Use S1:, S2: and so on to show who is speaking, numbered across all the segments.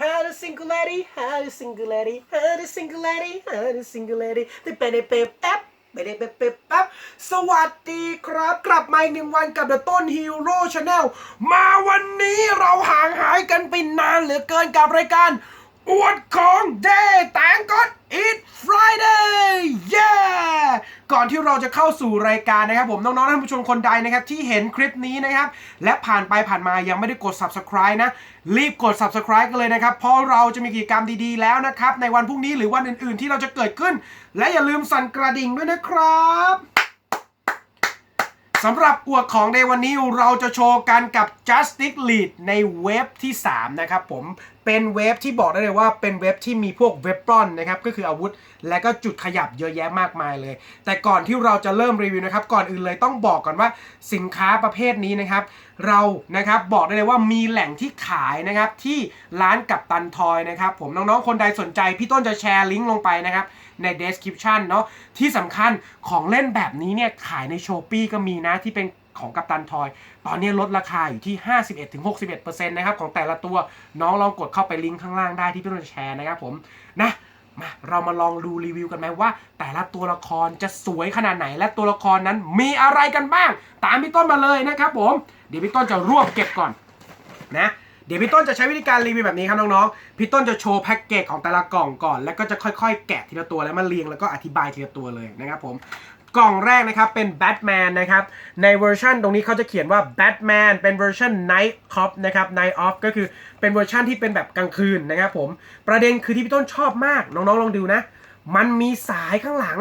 S1: How the singularity, how the singularity, how the singularity, how the singularity ที่เป็นเป๊ะแป๊บไม่ได้เป๊ะแป๊บสวัสดีครับ กลับมาอีกหนึ่งวันกับ The ต้น Hero Channel มาวันนี้เราห่างหายกันไปนานเหลือเกินกับรายการ อวดของ Day แต่งก็ Eat Friday เย้ก่อนที่เราจะเข้าสู่รายการนะครับผมน้องๆท่านผู้ชมคนใดนะครับที่เห็นคลิปนี้นะครับ และผ่านไปผ่านมายังไม่ได้กด subscribe นะ รีบกด subscribe กันเลยนะครับ เพราะเราจะมีกิจกรรมดีๆแล้วนะครับ ในวันพรุ่งนี้หรือวันอื่นๆที่เราจะเกิดขึ้น และอย่าลืมสั่นกระดิ่งด้วยนะครับสำหรับอวดของในวันนี้เราจะโชว์กันกับ Justice Lead ในเว็บที่ 3 นะครับผมเป็นเว็บที่บอกได้เลยว่าเป็นเว็บที่มีพวกเว็บป้อนนะครับก็คืออาวุธ และก็จุดขยับเยอะแยะมากมายเลย แต่ก่อนที่เราจะเริ่มรีวิวนะครับก่อนอื่นเลยต้องบอกก่อนว่าสินค้าประเภทนี้นะครับ เรานะครับบอกได้เลยว่ามีแหล่งที่ขายนะครับที่ร้านกับตันทอยนะครับผมน้องๆคนใดสนใจพี่ต้นจะแชร์ลิงก์ลงไปนะครับใน description เนาะที่สำคัญของเล่นแบบนี้เนี่ยขายใน s h อ p e e ก็มีนะที่เป็น ของกัปตันทอย ตอนนี้ลดราคาอยู่ที่ 51-61%นะครับของแต่ละตัวน้องลองกดเข้าไปลิงก์ข้างล่างได้ที่พี่ต้นแชร์นะครับผมนะมาเรามาลองดูรีวิวกันไหมว่า แต่ละตัวละครจะสวยขนาดไหน และตัวละครนั้นมีอะไรกันบ้าง ตามพี่ต้นมาเลยนะครับผม เดี๋ยวพี่ต้นจะรวบเก็บก่อนนะเดี๋ยวพี่ต้นจะใช้วิธีการรีวิวแบบนี้ครับน้องๆพี่ต้นจะโชว์แพ็กเกจของแต่ละกล่องก่อน แล้วก็จะค่อยๆ แกะทีละตัวแล้วมาเรียงแล้วก็อธิบายทีละตัวเลยนะครับผม กล่องแรกนะครับเป็นแบทแมนนะครับในเวอร์ชันตรงนี้เขาจะเขียนว่าแบทแมนเป็นเวอร์ชัน Night Cop นะครับ Night Off ก็คือเป็นเวอร์ชันที่เป็นแบบกลางคืนนะครับผมประเด็นคือที่พี่ต้นชอบมากน้องๆลองดูนะ มันมีสายข้างหลัง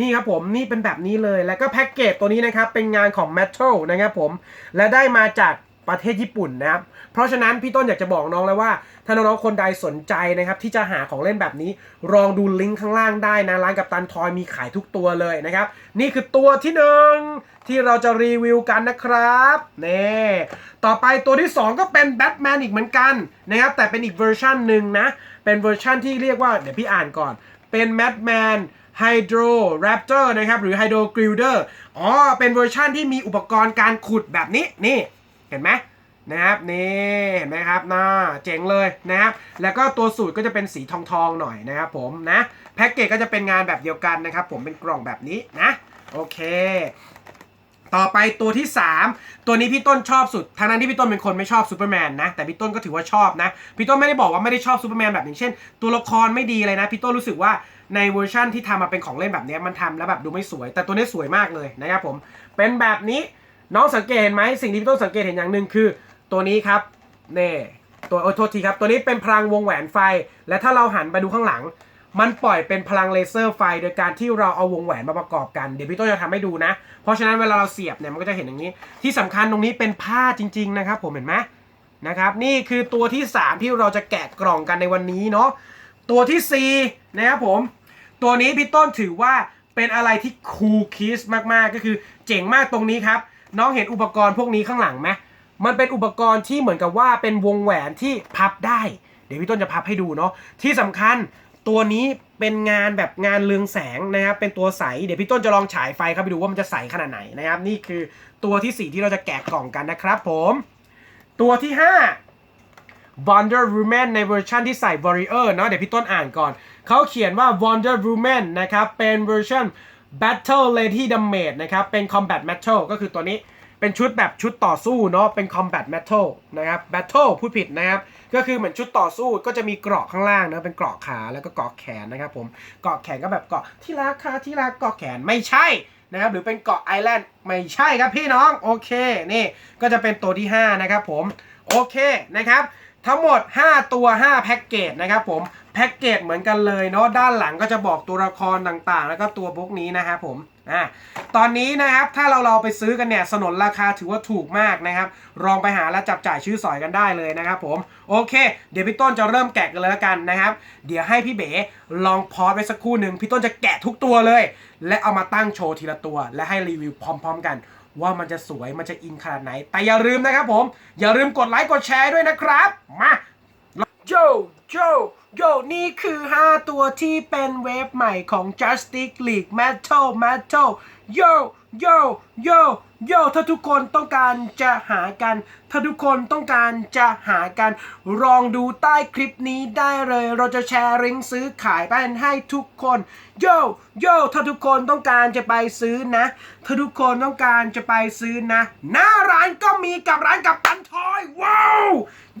S1: นี่ครับผมนี่เป็นแบบนี้เลยแล้วก็แพ็กเกจตัวนี้นะครับเป็นงานของ Metal นะครับผมและได้มาจาก ประเทศญี่ปุ่นนะครับ เพราะฉะนั้นพี่ต้นอยากจะบอกน้องแล้วว่า ถ้าน้องๆคนใดสนใจนะครับ ที่จะหาของเล่นแบบนี้ลองดูลิงก์ข้างล่างได้นะ ร้านกับตันทอยมีขายทุกตัวเลยนะครับ นี่คือตัวที่หนึ่งที่เราจะรีวิวกันนะครับนี่ต่อไปตัวที่ 2 ก็เป็นแบทแมนอีกเหมือนกันนะครับแต่เป็นอีกเวอร์ชันหนึ่งนะ เป็นเวอร์ชันที่เรียกว่าเดี๋ยวพี่อ่านก่อน เป็นแบทแมน Hydro Raptor นะครับหรือ Hydro Grilder อ๋อเป็นเวอร์ชันที่มีอุปกรณ์การขุดแบบนี้นี่ เห็นไหมนะครับนี่เห็นไหมครับน่าเจ๋งเลยนะครับแล้วก็ตัวสูตรก็จะเป็นสีทองทองๆหน่อยนะครับผมนะแพ็กเกจก็จะเป็นงานแบบเดียวกันนะครับ ผมเป็นกล่องแบบนี้นะโอเค ต่อไปตัวที่ 3 ตัวนี้พี่ต้นชอบสุดทั้งนั้นที่พี่ต้นเป็นคนไม่ชอบซูเปอร์แมนนะแต่พี่ต้นก็ถือว่าชอบนะพี่ต้นไม่ได้บอกว่าไม่ได้ชอบซูเปอร์แมนแบบอย่างเช่น ตัวละครไม่ดีเลยนะพี่ต้นรู้สึกว่าในเวอร์ชั่นที่ทำมาเป็นของเล่นแบบนี้มันทำแล้วแบบดูไม่สวย แต่ตัวนี้สวยมากเลยนะครับผมเป็นแบบนี้ น้องสังเกตเห็นไหมสิ่งที่พี่ต้นสังเกตเห็นอย่างหนึ่งคือ ตัวนี้ครับนี่ตัวโอ้โทษทีครับ ตัวนี้เป็นพลังวงแหวนไฟ และถ้าเราหันไปดูข้างหลัง มันปล่อยเป็นพลังเลเซอร์ไฟ โดยการที่เราเอาวงแหวนมาประกอบกันเดี๋ยวพี่ต้นจะทำให้ดูนะ เพราะฉะนั้นเวลาเราเสียบเนี่ยมันก็จะเห็นอย่างนี้ ที่สำคัญตรงนี้เป็นผ้าจริง ๆ นะครับ ผมเห็นไหมนะครับนี่คือตัวที่ 3 ที่เราจะแกะกล่องกันในวันนี้เนาะตัวที่4นะครับผม ตัวนี้พี่ต้นถือว่าเป็นอะไรที่คูลคิสมากๆก็คือเจ๋งมากตรงนี้ครับ น้องเห็นอุปกรณ์พวกนี้ข้างหลังไหมมันเป็นอุปกรณ์ที่เหมือนกับว่าเป็นวงแหวนที่พับได้ เดี๋ยวพี่ต้นจะพับให้ดูเนาะที่สำคัญตัวนี้เป็นงานแบบงานเรืองแสงนะครับ เป็นตัวใส เดี๋ยวพี่ต้นจะลองฉายไฟเข้าไปดูว่ามันจะใสขนาดไหนนะครับ นี่คือตัวที่สี่ที่เราจะแกะกล่องกันนะครับผม ตัวที่ห้า Wonder Woman ในเวอร์ชันที่ใส่ Warrior เนาะเดี๋ยวพี่ต้นอ่านก่อน เขาเขียนว่า Wonder Woman นะครับ เป็นเวอร์ชัน Battle Lady Damage นะครับ เป็น Combat Metal ก็คือตัวนี้เป็นชุดแบบชุดต่อสู้เนาะ เป็น Combat Metal นะครับ Battle พูดผิดนะครับ ก็คือเหมือนชุดต่อสู้ก็จะมีเกราะข้างล่างนะ เป็นเกราะขาแล้วก็เกราะแขนนะครับผม เกราะแขนก็แบบเกราะที่รักค่ะที่รักเกราะแขนไม่ใช่นะครับ หรือเป็นเกราะไอแลนด์ไม่ใช่ครับพี่น้อง โอเค นี่ก็จะเป็นตัวที่ห้านะครับผม โอเคนะครับ ทั้งหมด 5 ตัว 5 แพ็กเกจนะครับผม แพ็กเกจเหมือนกันเลยเนาะด้านหลังก็จะบอกตัวละครต่างๆ แล้วก็ตัวพวกนี้นะครับผมอ่าตอนนี้นะครับถ้าเราเราไปซื้อกันเนี่ยสนนราคาถือว่าถูกมากนะครับลองไปหาและจับจ่ายชื่อสอยกันได้เลยนะครับผมโอเค เดี๋ยวพี่ต้นจะเริ่มแกะกันเลยละกันนะครับ เดี๋ยวให้พี่เบ๋ลองพอสไปสักครู่หนึ่งพี่ต้นจะแกะทุกตัวเลย และเอามาตั้งโชว์ทีละตัว และให้รีวิวพร้อม ๆ กัน ว่ามันจะสวยมันจะอินขนาดไหน แต่อย่าลืมนะครับผม อย่าลืมกดไลค์กดแชร์ด้วยนะครับ มาโจโจโยนี่คือ 5 ตัวที่เป็นเวฟใหม่ของ Justice League Metal Metal โยโยโย โย่ถ้าทุกคนต้องการจะหากัน ถ้าทุกคนต้องการจะหากัน ลองดูใต้คลิปนี้ได้เลย เราจะแชร์ลิงก์ซื้อขายไปให้ทุกคน โย่โย่ถ้าทุกคนต้องการจะไปซื้อนะ ถ้าทุกคนต้องการจะไปซื้อนะ หน้าร้านก็มีกับร้านกับตันทอย ว้าว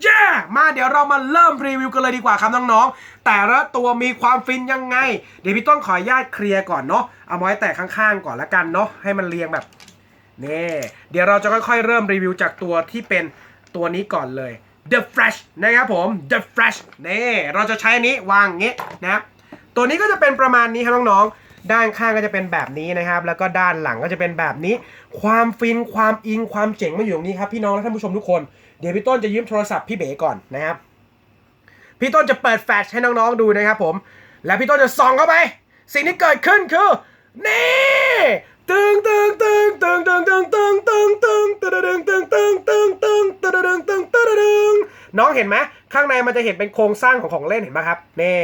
S1: เย่มาเดี๋ยวเรามาเริ่มรีวิวกันเลยดีกว่าครับน้องๆ แต่ละตัวมีความฟินยังไง เดี๋ยวพี่ต้นขออนุญาตเคลียร์ก่อนเนาะ เอาไว้แต่ข้างๆก่อนละกันเนาะ ให้มันเรียงแบบ นี่เดี๋ยวเราจะค่อยๆ เริ่มรีวิวจากตัวที่เป็นตัวนี้ก่อนเลย The Flash นะครับผม The Flash นี่เราจะใช้อันนี้วางงี้นะครับตัวนี้ก็จะเป็นประมาณนี้ครับน้องๆ ด้านข้างก็จะเป็นแบบนี้นะครับ แล้วก็ด้านหลังก็จะเป็นแบบนี้ ความฟินความอิงความเจ๋งมาอยู่ตรงนี้ครับพี่น้องและท่านผู้ชมทุกคน เดี๋ยวพี่ต้นจะยืมโทรศัพท์พี่เบ๋ก่อนนะครับ พี่ต้นจะเปิดแฟลชให้น้องๆดูนะครับผม แล้วพี่ต้นจะส่องเข้าไป สิ่งที่เกิดขึ้นคือ นี่ น้องเห็นไหมข้างในมันจะเห็นเป็นโครงสร้างของของเล่นเห็นไหมครับนี่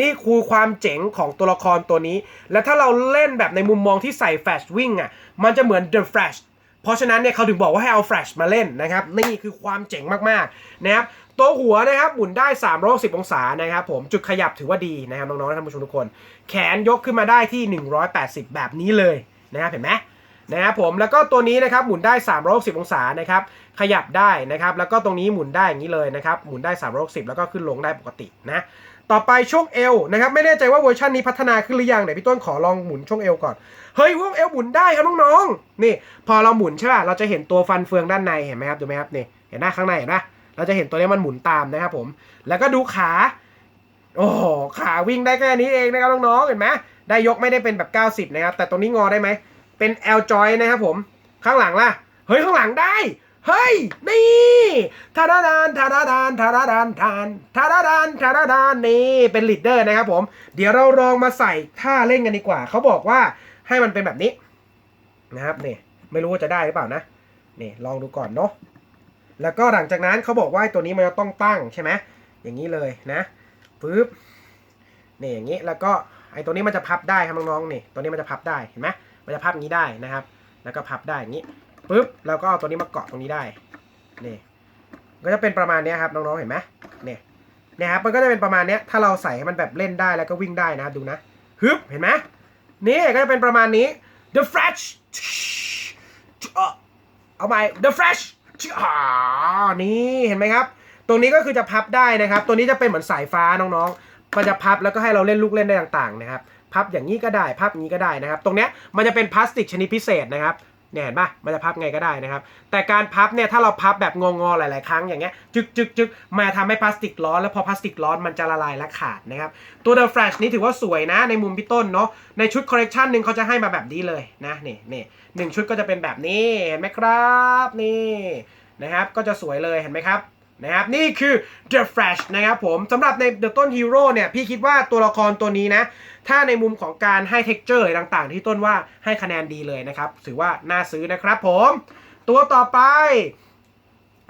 S1: นี่คือความเจ๋งของตัวละครตัวนี้ และถ้าเราเล่นแบบในมุมมองที่ใส่แฟลชวิ่งอะมันจะเหมือน The Flash เพราะฉะนั้นเนี่ยเขาถึงบอกว่าให้เอาแฟลชมาเล่นนะครับ นี่คือความเจ๋งมากๆนะครับตัวหัวนะครับหมุนได้360องศานะครับผมจุดขยับถือว่าดีนะครับน้องๆท่านผู้ชมทุกคน แขนยกขึ้นมาได้ที่ 180 แบบนี้เลยนะครับเห็นไหม นะครับผมแล้วก็ตัวนี้นะครับหมุนได้ 360 องศานะครับขยับได้นะครับแล้วก็ตรงนี้หมุนได้อย่างนี้เลยนะครับหมุนได้ 360 แล้วก็ขึ้นลงได้ปกตินะต่อไปช่วงเอวนะครับไม่แน่ใจว่าเวอร์ชันนี้พัฒนาขึ้นหรือยังเดี๋ยวพี่ต้นขอลองหมุนช่วงเอวก่อนเฮ้ยวงเอวหมุนได้ครับน้องๆนี่ พอเราหมุนใช่ป่ะเราจะเห็นตัวฟันเฟืองด้านในเห็นไหมครับดูไหมครับนี่เห็นหน้าข้างในเห็นปะเราจะเห็นตัวนี้มันหมุนตามนะครับผมแล้วก็ดูขาโอ้ขาวิ่งได้แค่นี้เองนะครับน้องๆเห็นไหมได้ยกไม่ได้เป็นแบบ 90 นะครับแต่ตรงนี้งอได้ไหม เป็น L joy นะครับผม ข้างหลังล่ะ เฮ้ย ข้างหลังได้ เฮ้ย นี่ทาดาดานทาดาดานทาดาดานทานทาดาดานทาดาดานนี่เป็นลีดเดอร์นะครับผม เดี๋ยวเราลองมาใส่ท่าเล่นกันดีกว่า เขาบอกว่าให้มันเป็นแบบนี้ นะครับนี่ไม่รู้ว่าจะได้หรือเปล่านะนี่ลองดูก่อนเนาะแล้วก็หลังจากนั้นเขาบอกว่าตัวนี้มันจะต้องตั้งใช่ไหมอย่างนี้เลยนะปึ๊บนี่อย่างนี้แล้วก็ไอ้ตัวนี้มันจะพับได้ครับน้องๆนี่ตัวนี้มันจะพับได้เห็นไหม มันจะพับงนี้ได้นะครับ แล้วก็พับได้อย่างนี้ปึ๊บแล้วก็เอาตัวนี้มาเกาะตรงนี้ได้นี่ก็จะเป็นประมาณนี้ครับน้องๆเห็นไหมเนี่ยเนี่ยครับมันก็จะเป็นประมาณนี้ถ้าเราใส่ให้มันแบบเล่นได้แล้วก็วิ่งได้นะครับดูนะฮึบเห็นไหมนี่ก็จะเป็นประมาณนี้ the flash เอาใหม่ the flash อ่านี่เห็นไหมครับ ตรงนี้ก็คือจะพับได้นะครับ ตัวนี้จะเป็นเหมือนสายฟ้าน้องๆมันจะพับแล้วก็ให้เราเล่นลูกเล่นได้ต่างๆนะครับ พับอย่างนี้ก็ได้ พับอย่างนี้ก็ได้นะครับ ตรงเนี้ยมันจะเป็นพลาสติกชนิดพิเศษนะครับเนี่ยเห็นปะมันจะพับไงก็ได้นะครับ แต่การพับเนี่ยถ้าเราพับแบบงอๆหลาย ๆ ครั้งอย่างเงี้ยจึกจึกจึกมาทำให้พลาสติกร้อน แล้วพอพลาสติกร้อนมันจะละลายและขาดนะครับ ตัว The Flash นี้ถือว่าสวยนะในมุมพี่ต้นเนาะในชุดคอลเลกชันหนึ่งเขาจะให้มาแบบนี้เลยนะนี่นี่หนึ่งชุดก็จะเป็นแบบนี้เห็นไหมครับนี่นะครับก็จะสวยเลยเห็นไหมครับ นะครับนี่คือ The Flash นะครับผมสำหรับใน The ต้น Hero เนี่ยพี่คิดว่าตัวละครตัวนี้นะ ถ้าในมุมของการให้ texture อะไรต่างๆ ที่ต้นว่าให้คะแนนดีเลยนะครับ ถือว่าน่าซื้อนะครับผม ตัวต่อไป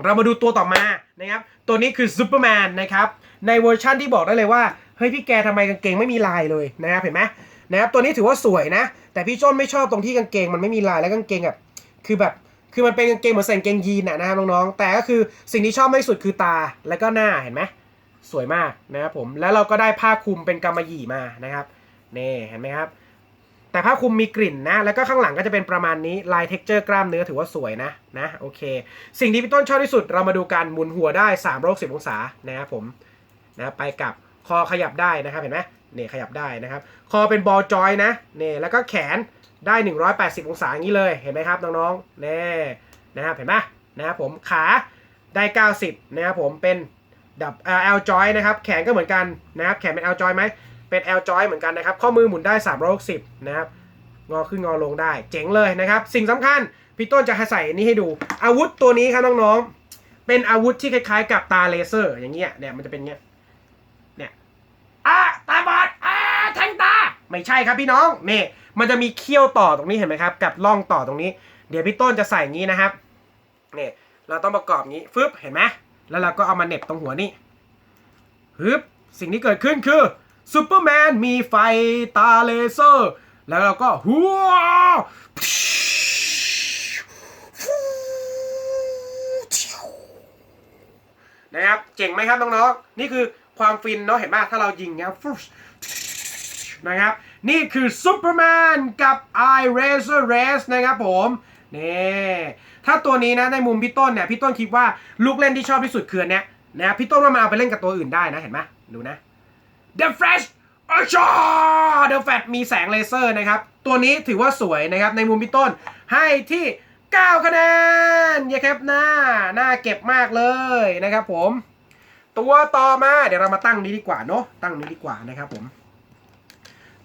S1: เรามาดูตัวต่อมานะครับ ตัวนี้คือซูเปอร์แมนนะครับ ในเวอร์ชั่นที่บอกได้เลยว่า เฮ้ยพี่แกทำไมกางเกงไม่มีลายเลยนะครับเห็นไหมนะครับตัวนี้ถือว่าสวยนะ แต่พี่จ้นไม่ชอบตรงที่กางเกงมันไม่มีลายแล้วกางเกงแบบคือแบบ คือมันเป็นกางเกงเหมือนใส่กางเกงยีนอะนะครับน้องๆแต่ก็คือสิ่งที่ชอบไม่สุดคือตาแล้วก็หน้าเห็นไหมสวยมากนะครับผมแล้วเราก็ได้ผ้าคลุมเป็นกำมะหยี่มานะครับนี่เห็นไหมครับ แต่ผ้าคลุมมีกลิ่นนะ แล้วก็ข้างหลังก็จะเป็นประมาณนี้ลายเท็กเจอร์กล้ามเนื้อถือว่าสวยนะนะโอเค สิ่งที่พี่ต้นชอบที่สุดเรามาดูการหมุนหัวได้3 6 0องศานะครับผมนะไปกับคอขยับได้นะครับเห็นไหมนี่ขยับได้นะครับ คอเป็นบอลจอยนะนี่แล้วก็แขน ได้ 180 องศาอย่างนี้เลยเห็นไหมครับน้องๆนี่นะครับเห็นไหมนะครับผมขาได้ 90 นะครับผมเป็นดับเอลจอยนะครับแขนก็เหมือนกันนะครับแขนเป็น L จอยไหมเป็น L joint เหมือนกันนะครับข้อมือหมุนได้ 360 นะครับงอขึ้นงอลงได้ เจ๋งเลยนะครับ สิ่งสำคัญพี่ต้นจะให้ใส่นนี้ให้ดู อาวุธตัวนี้ครับน้องๆ เป็นอาวุธที่คล้ายๆ กับตาเลเซอร์อย่างเงี้ยเนี่ยมันจะเป็นเงี้ยเนี่ยอะตาบอดอะแทงตา ไม่ใช่ครับพี่น้องนี่ มันจะมีเขี้ยวต่อตรงนี้เห็นไหมครับ กับร่องต่อตรงนี้ เดี๋ยวพี่ต้นจะใส่งี้นะครับเนี่ยเราต้องประกอบงี้ฟึบเห็นไหมแล้วเราก็เอามาเน็บตรงหัวนี้ฮึบสิ่งที่เกิดขึ้นคือซูเปอร์แมนมีไฟตาเลเซอร์ แล้วเราก็ฮัวนะครับ เจ๋งไหมครับน้องๆ นี่คือความฟินเนาะเห็นไหมถ้าเรายิงเนี้ยนะครับ นี่คือซูเปอร์แมนกับ i Razor Race นะครับผมนี่ถ้าตัวนี้นะในมุมพี่ต้นเนี่ยพี่ต้นคิดว่าลูกเล่นที่ชอบที่สุดคืออนเนี้ยนะพี่ต้นว่ามันเอาไปเล่นกับตัวอื่นได้นะเห็นไหมดูนะ The Flash อชา The Flash มีแสงเลเซอร์นะครับ ตัวนี้ถือว่าสวยนะครับในมุมพี่ต้นให้ที่ 9 คะแนนเยครับหน้าหน้าเก็บมากเลยนะครับผม ตัวต่อมาเดี๋ยวเรามาตั้งนี้ดีกว่าเนาะตั้งนี้ดีกว่านะครับผม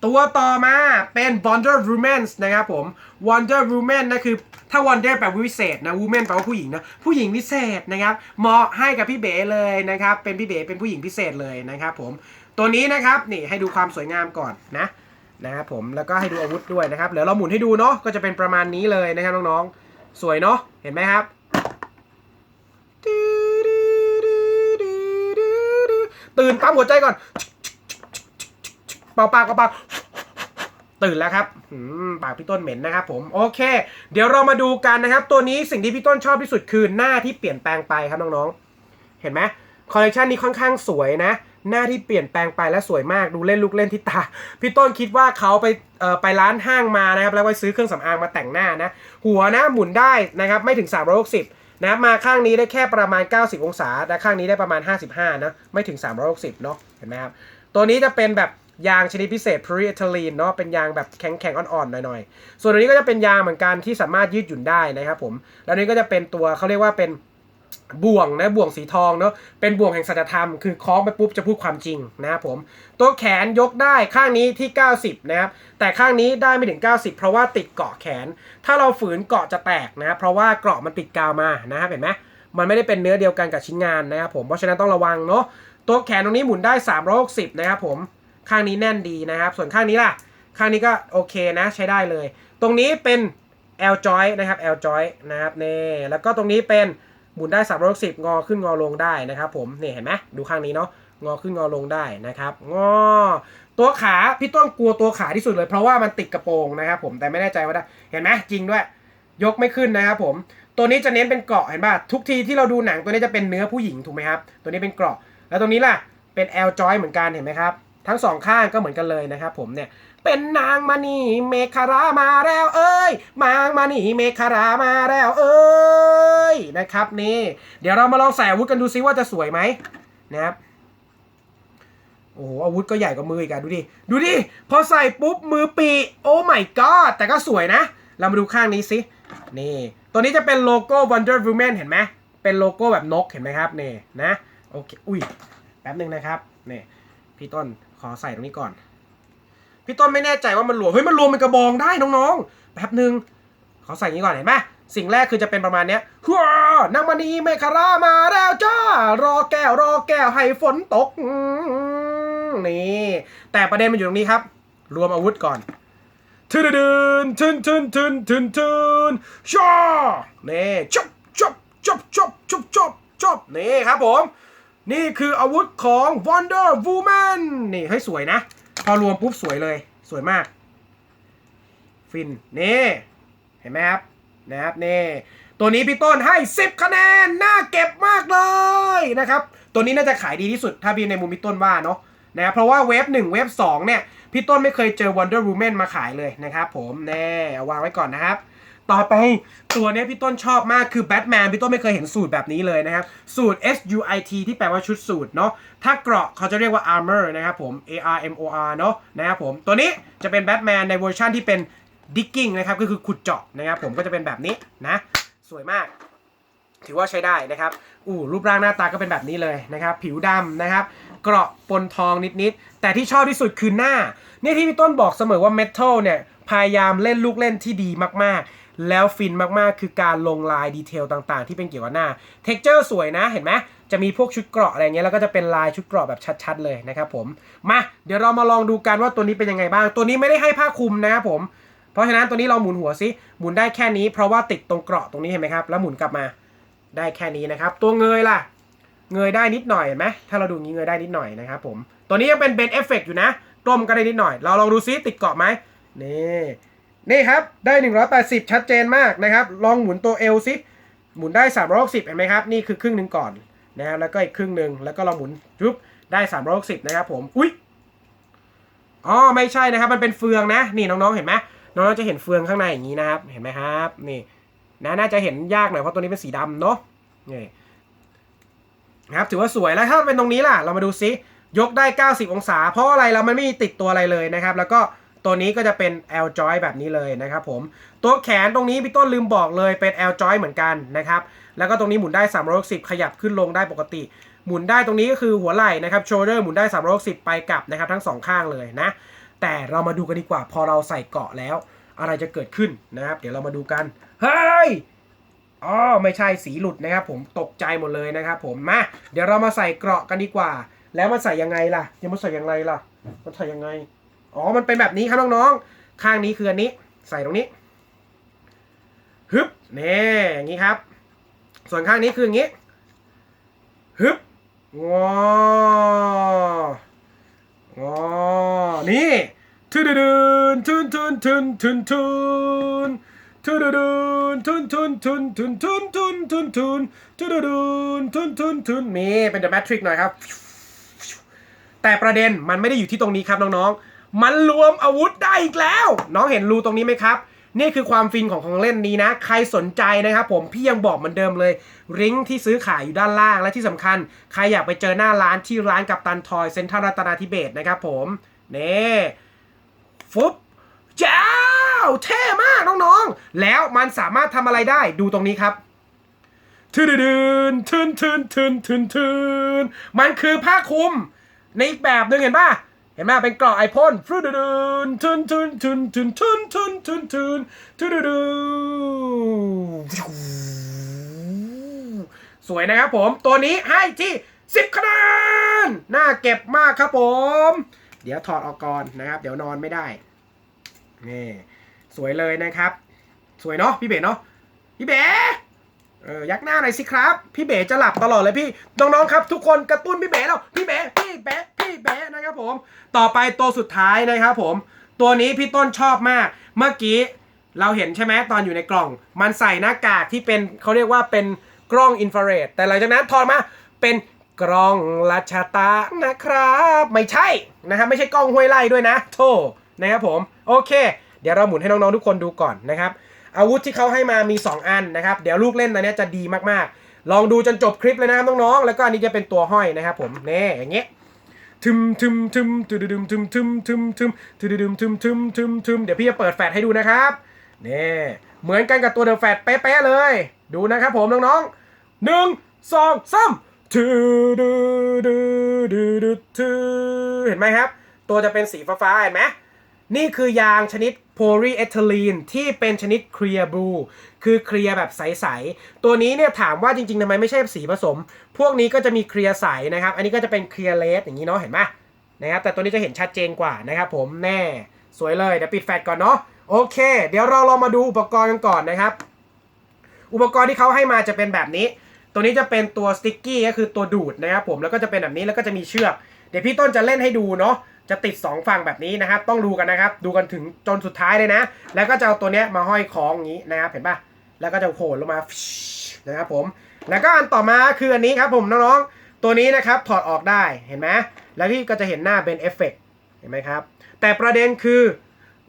S1: ตัวต่อมาเป็น Wonder Woman นะครับผม Wonder Woman นะคือถ้า Wonder แปลว่าวิเศษนะ Woman แปลว่าผู้หญิงนะ ผู้หญิงพิเศษนะครับ เหมาะให้กับพี่เบ๋เลยนะครับ เป็นพี่เบ๋เป็นผู้หญิงพิเศษเลยนะครับผม ตัวนี้นะครับนี่ให้ดูความสวยงามก่อนนะนะครับผมแล้วก็ให้ดูอาวุธด้วยนะครับเดี๋ยวเราหมุนให้ดูเนาะก็จะเป็นประมาณนี้เลยนะครับน้องๆ สวยเนาะเห็นไหมครับตื่นปั๊มหัวใจก่อน เป่าปากเป่าปากตื่นแล้วครับปากพี่ต้นเหม็นนะครับผมโอเค เดี๋ยวเรามาดูกันนะครับ ตัวนี้สิ่งที่พี่ต้นชอบที่สุดคือหน้าที่เปลี่ยนแปลงไปครับน้องๆ เห็นไหมคอลเลคชันนี้ค่อนข้างสวยนะ หน้าที่เปลี่ยนแปลงไปและสวยมากดูเล่นลูกเล่นที่ตา พี่ต้นคิดว่าเขาไปไปร้านห้างมานะครับ แล้วไปซื้อเครื่องสำอางมาแต่งหน้านะ หัวนะหมุนได้นะครับไม่ถึง 360 นะมาข้างนี้ได้แค่ประมาณ 90 องศา และข้างนี้ได้ประมาณ 55นะไม่ถึง 360เนาะเห็นไหมครับตัวนี้จะเป็นแบบ ยางชนิดพิเศษ p r y e t y l e n เนาะเป็นยางแบบแข็งๆอ่อนๆหน่อยๆ ส่วนตัวนี้ก็จะเป็นยางเหมือนกันที่สามารถยืดหยุ่นได้นะครับผม แล้วนี้ก็จะเป็นตัวเขาเรียกว่าเป็นบ่วงนะบ่วงสีทองเนาะเป็นบ่วงแห่งสัจธรรมคือคล้องไปปุ๊บจะพูดความจริงนะครับผม ตัวแขนยกได้ข้างนี้ที่ 90 นะครับ แต่ข้างนี้ได้ไม่ถึง 90 เพราะว่าติดเกาะแขน ถ้าเราฝืนเกาะจะแตกนะครับเพราะว่าเกราะมันติดกาวมานะครับเห็นไหมมันไม่ได้เป็นเนื้อเดียวกันกับชิ้นงานนะครับผมเพราะฉะนั้นต้องระวังเนาะตัวแขนตรงนี้หมุนได้ 360 นะครับผม ข้างนี้แน่นดีนะครับ ส่วนข้างนี้ล่ะ ข้างนี้ก็โอเคนะใช้ได้เลย ตรงนี้เป็น L joint นะครับ L joint นะครับนี่แล้วก็ตรงนี้เป็นหมุนได้360งอขึ้นงอลงได้นะครับ ผมนี่เห็นไหมดูข้างนี้เนาะงอขึ้นงอลงได้นะครับงอตัวขาพี่ต้นกลัวตัวขาที่สุดเลย เพราะว่ามันติดกระโปรงนะครับ ผมแต่ไม่แน่ใจว่าได้เห็นไหมจริงด้วย ยกไม่ขึ้นนะครับผมตัวนี้จะเน้นเป็นเกราะเห็นป่ะทุกทีที่เราดูหนังตัวนี้จะเป็นเนื้อผู้หญิงถูกไหมครับ ตัวนี้เป็นเกราะ แล้วตรงนี้ล่ะเป็น L joint เหมือนกันเห็นไหมครับ ทั้งสองข้างก็เหมือนกันเลยนะครับผมเนี่ยเป็นนางมานีเมคารามาแล้วเอ้ยมางมานีเมคารามาแล้วเอ้ยนะครับนี่เดี๋ยวเรามาลองใส่อาวุธกันดูซิว่าจะสวยไหมนะครับโอ้โหอาวุธก็ใหญ่กว่ามืออีกอะดูดิ ดูดิ พอใส่ปุ๊บมือปีโอ้ my god แต่ก็สวยนะ เรามาดูข้างนี้สินี่ ตัวนี้จะเป็นโลโก้ Wonder Woman เห็นไหมเป็นโลโก้แบบนกเห็นไหมครับนี่นะโอเคอุ้ยแป๊บหนึ่งนะครับนี่พี่ต้น อใส่ตรงนี้ก่อน พี่ต้นไม่แน่ใจว่ามันหลวมเฮ้ยมันรวมเป็นกระบองได้น้องๆแป๊บหนึ่งขอใส่อย่างนี้ก่อนเห็นไหมสิ่งแรกคือจะเป็นประมาณเนี้ยฮัวนางมณีเมคารามาแล้วจ้ารอแก้วรอแก้วให้ฝนตกนี่แต่ประเด็นมันอยู่ตรงนี้ครับ รวมอาวุธก่อนทึนทึนทึนทึนทึนทึนทึนช่อนี่จบจบจบจบจบจบจบนี่ครับผม นี่คืออาวุธของ Wonder Woman นี่ให้ยสวยนะ พอรวมปุ๊บสวยเลย สวยมาก ฟิน นี่ เห็นไหมครับ นะครับ นี่ ตัวนี้พี่ต้นให้ 10 คะแนน น่าเก็บมากเลยนะครับ ตัวนี้น่าจะขายดีที่สุด ถ้าพี่ในมุมพี่ต้นว่าเนาะนะเพราะว่าเวฟ1เวฟ2เนี่ย พี่ต้นไม่เคยเจอ Wonder Woman มาขายเลยนะครับผม แน่เอาวางไว้ก่อนนะครับ ต่อไปตัวนี้พี่ต้นชอบมากคือแบทแมนพี่ต้นไม่เคยเห็นสูตรแบบนี้เลยนะครับ สูตร S U I T ที่แปลว่าชุดสูตรเนาะถ้าเกราะเขาจะเรียกว่า armor นะครับผม A R M O R เนาะนะครับผมตัวนี้จะเป็นแบทแมนในเวอร์ชันที่เป็น digging นะครับก็คือขุดเจาะนะครับผมก็จะเป็นแบบนี้นะสวยมาก ถือว่าใช้ได้นะครับอู้รูปร่างหน้าตาก็เป็นแบบนี้เลยนะครับ ผิวดำนะครับ เกราะปนทองนิดๆแต่ที่ชอบที่สุดคือหน้า นี่ยที่พี่ต้นบอกเสมอว่าเมทัลเนี่ยพยายามเล่นลูกเล่นที่ดีมากๆ แล้วฟินมากๆ คือการลงลายดีเทลต่างๆ ที่เป็นเกี่ยวกับหน้าเท็กเจอร์สวยนะเห็นไหมจะมีพวกชุดเกราะอะไรเงี้ยแล้วก็จะเป็นลายชุดเกราะแบบชัด ๆ เลยนะครับผมมาเดี๋ยวเรามาลองดูกันว่าตัวนี้เป็นยังไงบ้าง ตัวนี้ไม่ได้ให้ผ้าคลุมนะครับผม เพราะฉะนั้นตัวนี้เราหมุนหัวซิหมุนได้แค่นี้เพราะว่าติดตรงเกราะตรงนี้เห็นไหมครับแล้วหมุนกลับมาได้แค่นี้นะครับ ตัวเงยล่ะ เงยได้นิดหน่อยเห็นไหมถ้าเราดูงี้เงยได้นิดหน่อยนะครับผมตัวนี้ยังเป็นเบนเอฟเฟกอยู่นะ กลมก็ได้นิดหน่อย เราลองดูซิติดเกาะไหมนี่นี่ครับได้ 180 ชัดเจนมากนะครับ ลองหมุนตัวเอลซิหมุนได้ 360 เห็นไหมครับ นี่คือครึ่งหนึ่งก่อนนะครับแล้วก็อีกครึ่งหนึ่งแล้วก็เราหมุนปุ๊บได้ 360 นะครับผมอุ้ยอ๋อไม่ใช่นะครับ มันเป็นเฟืองนะ นี่น้องๆเห็นไหมน้องๆจะเห็นเฟืองข้างในอย่างนี้นะครับ เห็นไหมครับนี่นะน่าจะเห็นยากหน่อยเพราะตัวนี้เป็นสีดำเนาะนี่นะครับถือว่าสวยแล้วถ้าเป็นตรงนี้ล่ะ เรามาดูซิ ยกได้ 90 องศา เพราะอะไรเรามันไม่มีติดตัวอะไรเลยนะครับ แล้วก็ตัวนี้ก็จะเป็น L joint แบบนี้เลยนะครับผม ตัวแขนตรงนี้พี่ต้นลืมบอกเลยเป็น L joint เหมือนกันนะครับ แล้วก็ตรงนี้หมุนได้ 360 ขยับขึ้นลงได้ปกติ หมุนได้ตรงนี้ก็คือหัวไหล่นะครับ shoulder หมุนได้ 360 ไปกลับนะครับทั้งสองข้างเลยนะ แต่เรามาดูกันดีกว่า พอเราใส่เกาะแล้ว อะไรจะเกิดขึ้นนะครับ เดี๋ยวเรามาดูกัน เฮ้ยอ๋อไม่ใช่สีหลุดนะครับผมตกใจหมดเลยนะครับผมมาเดี๋ยวเรามาใส่เกราะกันดีกว่า แล้วมันใส่ยังไงล่ะยังมันใส่ยังไงล่ะ มันใส่ยังไง อ๋อ มันเป็นแบบนี้ครับน้องๆ ข้างนี้คืออันนี้ ใส่ตรงนี้ ฮึบนี่อย่างนี้ครับ ส่วนข้างนี้คืออย่างนี้ ฮึบงองอนี่ทุดดุนทุนทุนทุนทุนทุนทุดดุนทุนทุนทุนทุนทุนทุนทุนทุนทุดดุนทุนทุนทุนมีเป็น The Matrix หน่อยครับ แต่ประเด็นมันไม่ได้อยู่ที่ตรงนี้ครับน้องๆ มันรวมอาวุธได้อีกแล้ว น้องเห็นรูตรงนี้ไหมครับ นี่คือความฟินของของเล่นนี้นะ ใครสนใจนะครับผมพี่ยังบอกเหมือนเดิมเลยริงที่ซื้อขายอยู่ด้านล่างและที่สำคัญ ใครอยากไปเจอหน้าร้านที่ร้านกับตันทอยเซ็นทรัลรัตนาธิเบศนะครับผมนี่ฟุบเจ้าเท่มากน้องๆ แล้วมันสามารถทำอะไรได้ดูตรงนี้ครับทืนทืนทืนทืนทืนทืนมันคือผ้าคลุม ในอีกแบบนึงเห็นป่ะเห็นไหมเป็นกราะไอพ่นฟรุดดนทุนทุนทุนทุนทุนทุนทุนทุนทุนทุนสวยนะครับผม ตัวนี้ให้ที่ 10คะแนนน่าเก็บมากครับผม เดี๋ยวถอดออกก่อนนะครับ เดี๋ยวนอนไม่ได้นี่สวยเลยนะครับ สวยเนาะพี่เบ๋เนาะพี่เบ๋ เออยักหน้าหน่อยสิครับ พี่เบ๋จะหลับตลอดเลยพี่น้องๆครับ ทุกคนกระตุ้นพี่เบ๋แล้วพี่เบ๋พี่เบ๋พี่เบ๋นะครับผม ต่อไปตัวสุดท้ายนะครับผม ตัวนี้พี่ต้นชอบมาก เมื่อกี้เราเห็นใช่ไหมตอนอยู่ในกล่อง มันใส่หน้ากากที่เป็นเขาเรียกว่าเป็นกล้องอินฟราเรดแต่หลังจากนั้นถอดมาเป็นกล้องราชตานะครับ ไม่ใช่นะครับไม่ใช่กล้องห้วยไล่ด้วยนะ โทษนะครับผม โอเค เดี๋ยวเราหมุนให้น้องๆทุกคนดูก่อนนะครับ อาวุธที่เขาให้มามี 2 อันนะครับ เดี๋ยวลูกเล่นอันนี้จะดีมากๆ ลองดูจนจบคลิปเลยนะครับน้องๆ แล้วก็อันนี้จะเป็นตัวห้อยนะครับผมเน่อย่างเงี้ยทึมทึมทึมทึมทึมทึมทึมทึมทึมทึมทึมทึมทึมทึมทึมเดี๋ยวพี่จะเปิดแฟลชให้ดูนะครับเน่เหมือนกันกับตัวเดอะแฟลชเป๊ะๆเลย ดูนะครับผมน้องๆหนึ่งสองสามทูดูดูดูดูทูเห็นไหมครับ ตัวจะเป็นสีฟ้าๆเห็นไหม นี่คือยางชนิดโพลีเอทิลีนที่เป็นชนิดเคลียร์บลูคือเคลียร์แบบใส ๆ ตัวนี้เนี่ยถามว่าจริง ๆทำไมไม่ใช่สีผสม พวกนี้ก็จะมีเคลียร์ใสนะครับ อันนี้ก็จะเป็นเคลียร์เลสอย่างนี้เนาะเห็นไหมนะครับแต่ตัวนี้จะเห็นชัดเจนกว่านะครับผมแน่สวยเลยเดี๋ยวปิดแฟลชก่อนเนาะโอเค เดี๋ยวเราลองมาดูอุปกรณ์กันก่อนนะครับ อุปกรณ์ที่เขาให้มาจะเป็นแบบนี้ ตัวนี้จะเป็นตัวสติ๊กกี้ก็คือตัวดูดนะครับผมแล้วก็จะเป็นแบบนี้แล้วก็จะมีเชือก เดี๋ยวพี่ต้นจะเล่นให้ดูเนาะ จะติด 2 ฝั่งแบบนี้นะครับ ต้องดูกันนะครับ ดูกันถึงจนสุดท้ายเลยนะ แล้วก็จะเอาตัวเนี้ยมาห้อยคล้องอย่างนี้นะครับ เห็นปะแล้วก็จะโผล่ลงมานะครับผม แล้วก็อันต่อมาคืออันนี้ครับผมน้องๆ ตัวนี้นะครับถอดออกได้ เห็นไหมแล้วพี่ก็จะเห็นหน้าเป็นเอฟเฟกต์เห็นไหมครับ แต่ประเด็นคือ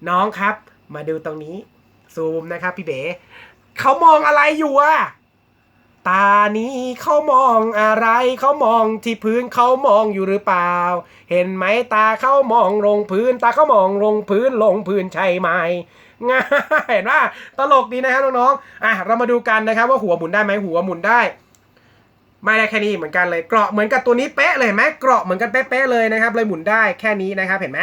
S1: น้องครับ มาดูตรงนี้ซูมนะครับพี่เบ๋เขามองอะไรอยู่อะ ตานี้เขามองอะไรเขามองที่พื้นเขามองอยู่หรือเปล่า เห็นไหมตาเขามองลงพื้น ตาเขามองลงพื้นลงพื้นใช่ไหมง่ายเห็นว่าตลกดีนะครับน้องๆอะเรามาดูกันนะครับว่าหัวหมุนได้ไหมหัวหมุนได้ ไม่ได้แค่นี้เหมือนกันเลยเกราะเหมือนกับตัวนี้เป๊ะเลยเห็นไหมเกราะเหมือนกันเป๊ะๆเลยนะครับ เลยหมุนได้แค่นี้นะครับเห็นไหม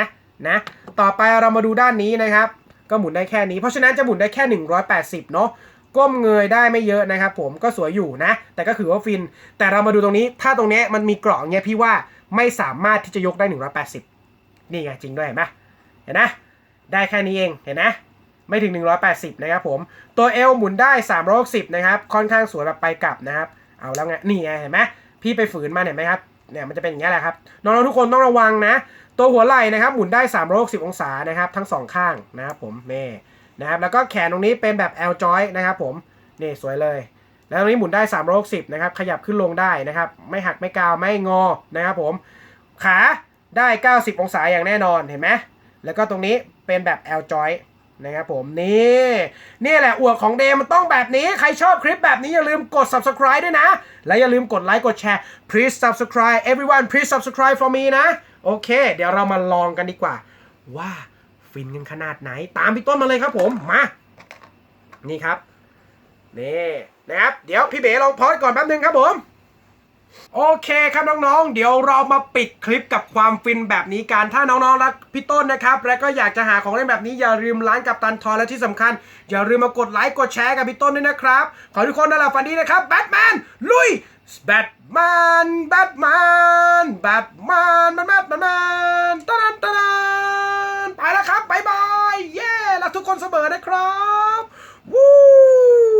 S1: นะต่อไปเรามาดูด้านนี้นะครับ ก็หมุนได้แค่นี้ เพราะฉะนั้นจะหมุนได้แค่ 180 เนาะ ก้มเงยได้ไม่เยอะนะครับผมก็สวยอยู่นะ แต่ก็คือว่าฟิน แต่เรามาดูตรงนี้ ถ้าตรงนี้มันมีเกราะเงี้ยพี่ว่าไม่สามารถที่จะยกได้ 180 นี่ไงจริงด้วยเห็นไหมเห็นนะ ได้แค่นี้เองเห็นนะ ไม่ถึง 180 นะครับผม ตัวเอลหมุนได้ 360 นะครับ ค่อนข้างสวยแบบไปกลับนะครับ เอาแล้วไง นี่ไงเห็นไหมพี่ไปฝืนมาเห็นไหมครับ เนี่ยมันจะเป็นอย่างนี้แหละครับ น้องๆทุกคนต้องระวังนะ ตัวหัวไหล่นะครับหมุนได้ 360 องศานะครับ ทั้งสองข้างนะครับผมเม่ นะครับแล้วก็แขนตรงนี้เป็นแบบ L joint นะครับผมนี่สวยเลย แล้วตรงนี้หมุนได้360นะครับขยับขึ้นลงได้นะครับ ไม่หักไม่กาวไม่งอนะครับผมขาได้ 90 องศาอย่างแน่นอนเห็นไหมแล้วก็ตรงนี้เป็นแบบ L joint นะครับผมนี่นี่แหละอวดของเดมันต้องแบบนี้ ใครชอบคลิปแบบนี้อย่าลืมกด subscribe ด้วยนะ และอย่าลืมกดไลค์กดแชร์ please subscribe everyone please subscribe for me นะ โอเค เดี๋ยวเรามาลองกันดีกว่าว่า ฟินกันขนาดไหน ตามพี่ต้นมาเลยครับผมมานี่ครับนี่นะครับ เดี๋ยวพี่เบ๋ลองพอดก่อนแป๊บนึงครับผมโอเคครับน้องๆ เดี๋ยวเรามาปิดคลิปกับความฟินแบบนี้กัน ถ้าน้องๆ รักพี่ต้นนะครับ และก็อยากจะหาของเล่นแบบนี้อย่าลืมร้านกับตันทอและที่สำคัญ อย่าลืมมากดไลค์กดแชร์กับพี่ต้นด้วยนะครับ ขอทุกคนนอนหลับฝันดีนะครับแบทแมนลุย แบทแมนแบทแมนแบทแมนแบทแมนแบทแมนตันตันไปแล้วครับบายบาย เย้รักทุกคนเสมอนะครับ วู้